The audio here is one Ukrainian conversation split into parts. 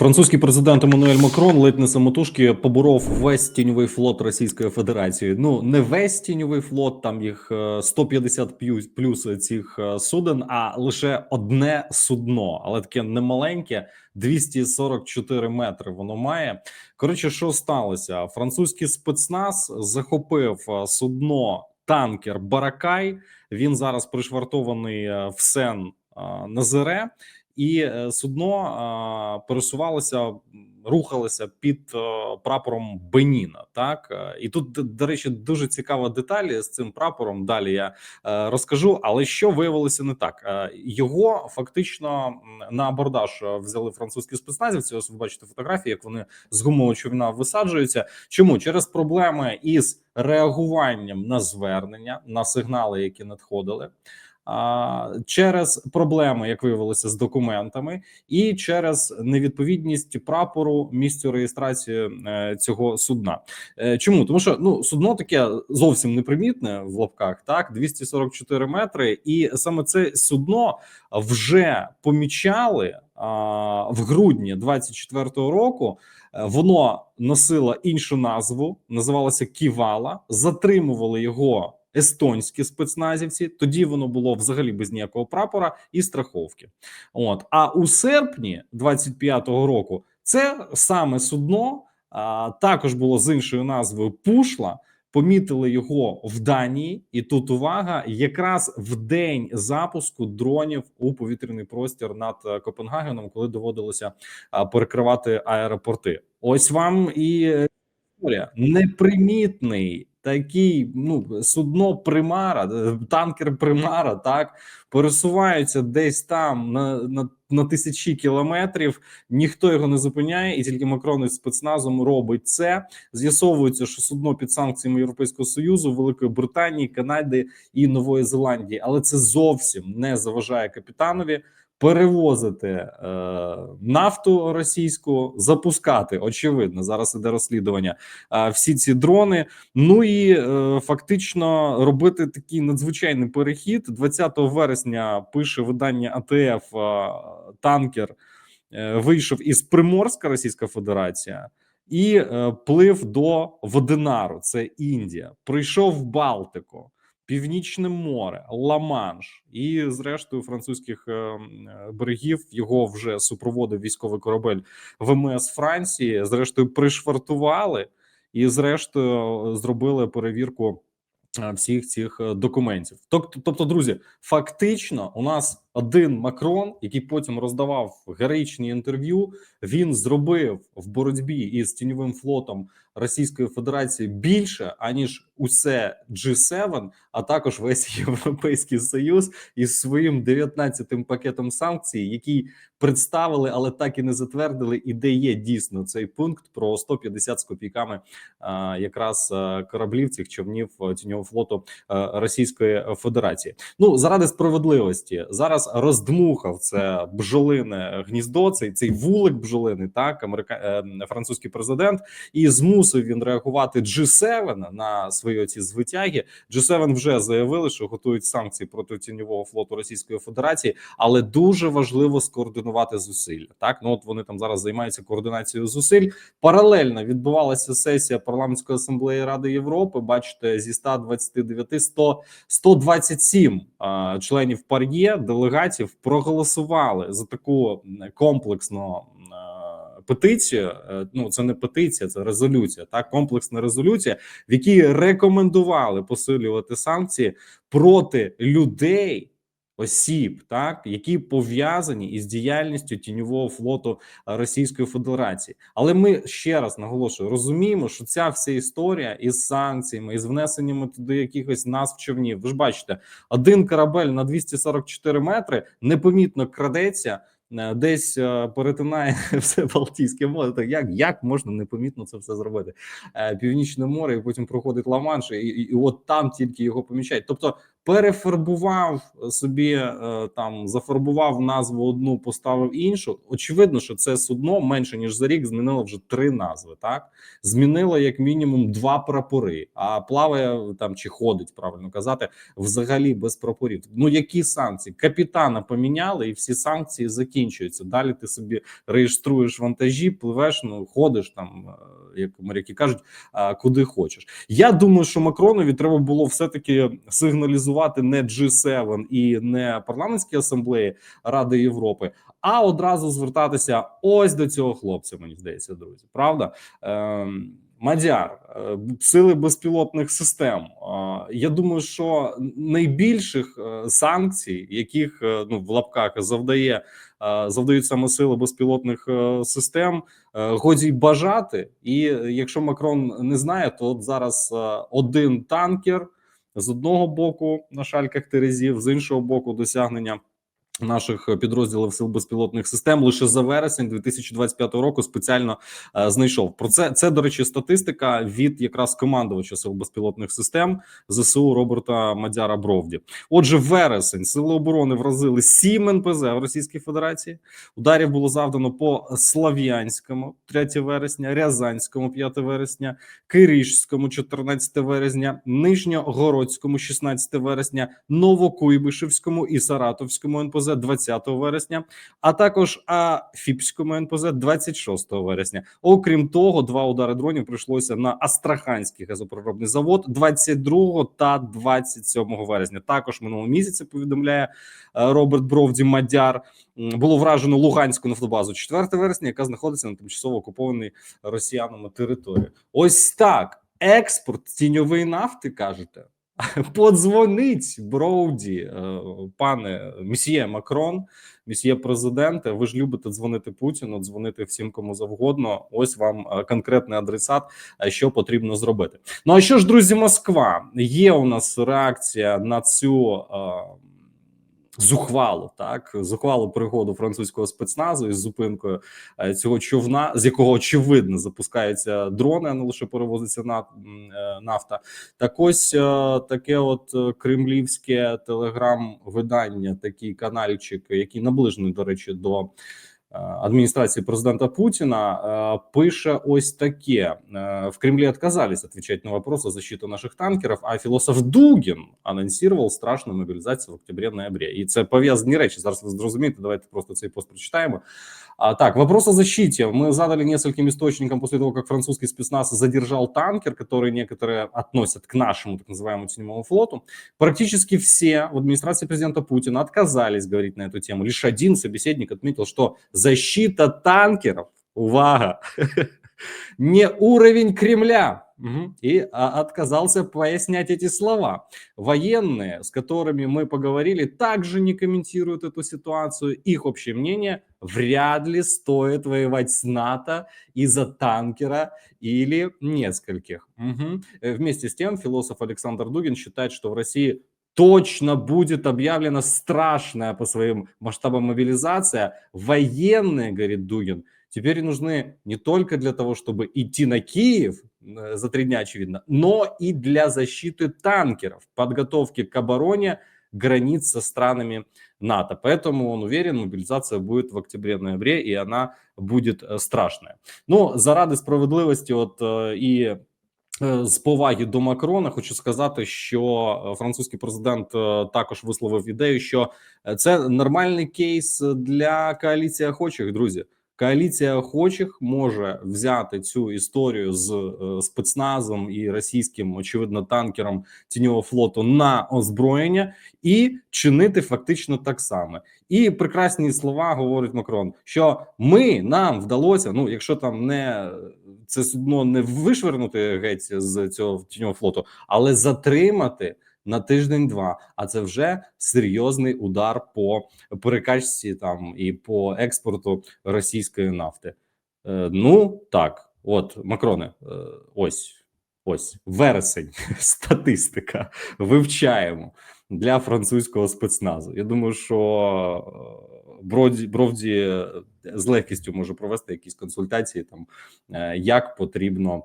Французький президент Еммануель Макрон ледь не самотужки поборов весь тіньовий флот Російської Федерації. Ну не весь тіньовий флот, там їх е, 150 плюс, плюс цих е, суден, а лише одне судно, але таке немаленьке, 244 метри. Воно має. Коротше, що сталося? Французький спецназ захопив е, судно танкер Баракай. Він зараз пришвартований е, в Сен е, Назере і е, судно пересувалося, рухалося під е, прапором Беніна. Так Е, і тут, до речі, дуже цікава деталь з цим прапором. Далі я розкажу. Але що виявилося не так? Його фактично на абордаж взяли французькі спецназівці. Ось ви бачите фотографії, як вони з гумового човна висаджуються. Чому через проблеми із реагуванням на звернення на сигнали, які надходили. Через проблеми, як виявилося, з документами, і через невідповідність прапору місцю реєстрації е, цього судна. Е, чому тому, що ну судно таке зовсім непримітне в лапках, так 244 метри, і саме це судно вже помічали в грудні 24-го року. Е, Воно носило іншу назву, називалося Ківала. Затримували його естонські спецназівці. Тоді воно було взагалі без ніякого прапора і страховки. От а у серпні 25-го року це саме судно а, також було з іншою назвою Пушла. Помітили його в Данії, і тут увага якраз в день запуску дронів у повітряний простір над е, Копенгагеном, коли доводилося перекривати аеропорти. Ось вам і історія. непримітний такий ну судно примара, е, танкер примара, так пересуваються десь там на, на, на тисячі кілометрів. Ніхто його не зупиняє, і тільки Макрон із спецназом робить це. З'ясовується, що судно під санкціями Європейського союзу, Великої Британії, Канади і Нової Зеландії, але це зовсім не заважає капітанові перевозити е, нафту російську, запускати. Очевидно, зараз іде розслідування. е, всі ці дрони. Ну і е, фактично робити такий надзвичайний перехід. 20 вересня пише видання АТФ е, танкер. е, Вийшов із Приморська Російська Федерація і е, плив до Водинару, це Індія. Прийшов в Балтику, Північне море, Ла-Манш і, зрештою, французьких е, е, берегів його вже супроводив військовий корабель ВМС Франції. Зрештою, пришвартували і, зрештою, зробили перевірку е, всіх цих документів. Тобто, тобто, друзі, фактично, у нас один Макрон, який потім роздавав героїчні інтерв'ю, він зробив в боротьбі із тіньовим флотом Російської Федерації більше аніж усе G7, а також весь Європейський Союз із своїм 19-тим пакетом санкцій, який представили, але так і не затвердили. І де є дійсно цей пункт про 150 з копійками а, якраз а, кораблів цих човнів а, тіньового флоту а, Російської Федерації. Ну заради справедливості зараз роздмухав це бджолине гніздо. Цей цей вулик бджолиний, так америка... е, французький президент, і змусив він реагувати G7 на свої ці звитяги. G7 вже заявили, що готують санкції проти тіньового флоту Російської Федерації, але дуже важливо скоординувати зусилля. Так ну от вони там зараз займаються координацією зусиль. Паралельно відбувалася сесія парламентської асамблеї Ради Європи. Бачите, зі 129 100, 127 а, членів пар'є делегатів проголосували за таку комплексну петицію. Е, Ну це не петиція, це резолюція. Так, комплексна резолюція, в якій рекомендували посилювати санкції проти людей. Осіб, так які пов'язані із діяльністю тіньового флоту Російської Федерації, але ми ще раз наголошую, розуміємо, що ця вся історія із санкціями, із внесеннями туди якихось назв човнів. Ви ж бачите, один корабель на 244 метри непомітно крадеться. е, Десь е, перетинає все Балтійське море. Так як, як можна непомітно це все зробити? Е, Північне море, і потім проходить Ла-Манш, і, і, і от там тільки його помічають. Тобто, перефарбував собі е, там, зафарбував назву одну, поставив іншу. Очевидно, що це судно менше ніж за рік змінило вже три назви. Так змінило як мінімум два прапори, а плаває там чи ходить, правильно казати, взагалі без прапорів. Ну які санкції? Капітана поміняли, і всі санкції закінчуються. Далі ти собі реєструєш вантажі, пливеш, ну ходиш там, е, як моряки кажуть, куди хочеш. Я думаю, що Макронові треба було все таки сигналізувати не G7 і не парламентські асамблеї Ради Європи, а одразу звертатися ось до цього хлопця. Мені здається, друзі, правда. Ем, Мадяр, е, сили безпілотних систем. Е, Я думаю, що найбільших е, санкцій, яких ну в лапках завдає завдають саме сили безпілотних систем, годі бажати. І якщо Макрон не знає, то от зараз один танкер з одного боку на шальках Терезів, з іншого боку, досягнення. Наших підрозділів сил безпілотних систем лише за вересень 2025 року спеціально е, знайшов про це. Це до речі, статистика від якраз командувача сил безпілотних систем ЗСУ Роберта Мадяра Бровді. Отже, вересень сили оборони вразили 7 НПЗ в Російській Федерації. Ударів було завдано по Слав'янському 3 вересня, Рязанському 5 вересня, Киришському 14 вересня, Нижньогородському 16 вересня, Новокуйбишевському і Саратовському НПЗ 20 вересня, а також Афіпському НПЗ 26 вересня. Окрім того, два удари дронів прийшлося на Астраханський газопроробний завод 22 та 27 вересня. Також минулого місяця повідомляє е, Роберт Бровді Мадяр. Було вражено Луганську нафтобазу 4 вересня, яка знаходиться на тимчасово окупованій росіянами території. Ось так. Експорт тіньової нафти кажете. Подзвонить Броуді, е, пане мсьє Макрон, мсьє президенте. Ви ж любите дзвонити Путіну, дзвонити всім кому завгодно. Ось вам е, конкретний адресат, е, що потрібно зробити. Ну а що ж, друзі, Москва? Є у нас реакція на цю. Зухвалу, так зухвалу пригоду французького спецназу із зупинкою е, цього човна, з якого очевидно запускаються дрони, а не лише перевозиться на, е, нафта. Так ось е, таке, от кремлівське телеграм-видання, такий канальчик, який наближений, до речі, до. е, Адміністрації президента Путіна е, пише ось таке: Е, в Кремлі отказались отвечать на вопросы о защите наших танкеров, а філософ Дугін анонсував страшну мобілізацію в октябрі-ноябрі. І це пов'язані речі. Зараз ви зрозумієте. Давайте просто цей пост прочитаємо. А, так, вопрос о защите. Мы задали нескольким источникам после того, как французский спецназ задержал танкер, который некоторые относят к нашему так называемому теневому флоту. Практически все в администрации президента Путина отказались говорить на эту тему. Лишь один собеседник отметил, что защита танкеров, увага, не уровень Кремля. И а, отказался пояснять эти слова. Военные, с которыми мы поговорили, также не комментируют эту ситуацию. Их общее мнение – вряд ли стоит воевать с НАТО из-за танкера или нескольких. Э, Вместе с тем, философ Александр Дугин считает, что в России точно будет объявлена страшная по своим масштабам мобилизация. Военные, говорит Дугин, теперь нужны не только для того, чтобы идти на Киев э, за три дня, очевидно, но и для защиты танкеров, подготовки к обороне границ со странами НАТО. Поэтому он уверен, мобилизация будет в октябре-ноябре, и она будет э, страшная. Ну, заради справедливості, от е, і е, з поваги до Макрона, хочу сказати, що е, французький президент е, також висловив ідею, що е, це нормальний кейс для коаліції охочих, друзі. Коаліція охочих може взяти цю історію з е, спецназом і російським, очевидно, танкером тіньового флоту на озброєння і чинити фактично так само. І прекрасні слова говорить Макрон, що ми нам вдалося. Ну, якщо там не це судно не вишвернути геть з цього тіньового флоту, але затримати на тиждень-два. А це вже серйозний удар по перекачці там і по експорту російської нафти. Е, ну так, от Макроне, е, ось ось вересень, статистика. Вивчаємо для французького спецназу. Я думаю, що е, Броді Бровді з легкістю може провести якісь консультації, там як потрібно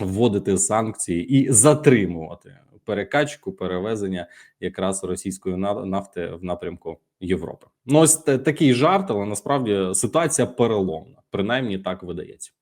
вводити санкції і затримувати перекачку перевезення якраз російської на- нафти в напрямку Європи. Ну ось такий жарт, але насправді ситуація переломна, принаймні так видається.